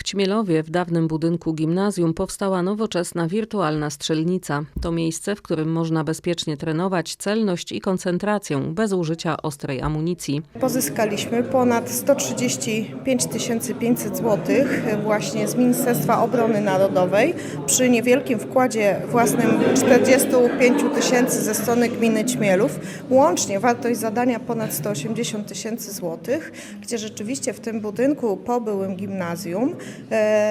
W Ćmielowie, w dawnym budynku gimnazjum, powstała nowoczesna wirtualna strzelnica. To miejsce, w którym można bezpiecznie trenować celność i koncentrację bez użycia ostrej amunicji. Pozyskaliśmy ponad 135 500 zł właśnie z Ministerstwa Obrony Narodowej przy niewielkim wkładzie własnym 45 tysięcy ze strony gminy Ćmielów. Łącznie wartość zadania ponad 180 tysięcy złotych, gdzie rzeczywiście w tym budynku po byłym gimnazjum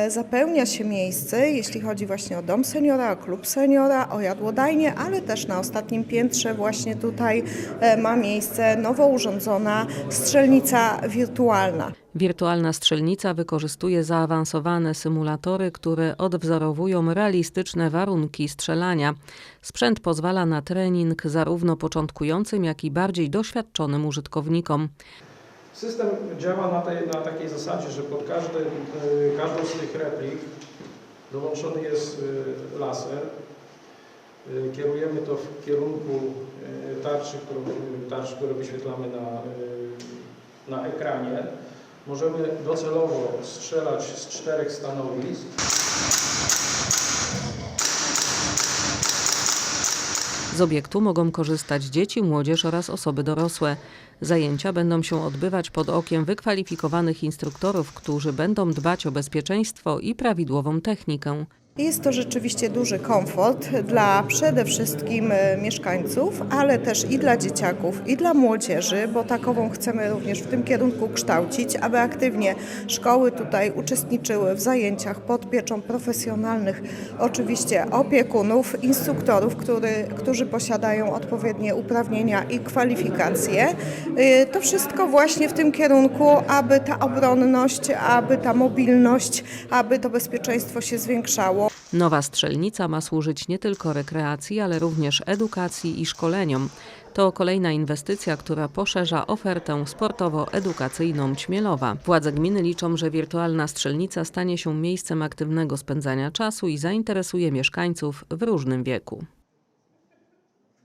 zapełnia się miejsce, jeśli chodzi właśnie o dom seniora, o klub seniora, o jadłodajnię, ale też na ostatnim piętrze właśnie tutaj e, ma miejsce nowo urządzona strzelnica wirtualna. Wirtualna strzelnica wykorzystuje zaawansowane symulatory, które odwzorowują realistyczne warunki strzelania. Sprzęt pozwala na trening zarówno początkującym, jak i bardziej doświadczonym użytkownikom. System działa na, tej, na takiej zasadzie, że pod każdy, y, każdą z tych replik dołączony jest y, laser. Y, Kierujemy to w kierunku tarczy, którą, tarczy, które wyświetlamy na, na ekranie. Możemy docelowo strzelać z czterech stanowisk. Z obiektu mogą korzystać dzieci, młodzież oraz osoby dorosłe. Zajęcia będą się odbywać pod okiem wykwalifikowanych instruktorów, którzy będą dbać o bezpieczeństwo i prawidłową technikę. Jest to rzeczywiście duży komfort dla przede wszystkim e, mieszkańców, ale też i dla dzieciaków, i dla młodzieży, bo takową chcemy również w tym kierunku kształcić, aby aktywnie szkoły tutaj uczestniczyły w zajęciach pod pieczą profesjonalnych, oczywiście opiekunów, instruktorów, który, którzy posiadają odpowiednie uprawnienia i kwalifikacje. E, To wszystko właśnie w tym kierunku, aby ta obronność, aby ta mobilność, aby to bezpieczeństwo się zwiększało. Nowa strzelnica ma służyć nie tylko rekreacji, ale również edukacji i szkoleniom. To kolejna inwestycja, która poszerza ofertę sportowo-edukacyjną Ćmielowa. Władze gminy liczą, że wirtualna strzelnica stanie się miejscem aktywnego spędzania czasu i zainteresuje mieszkańców w różnym wieku.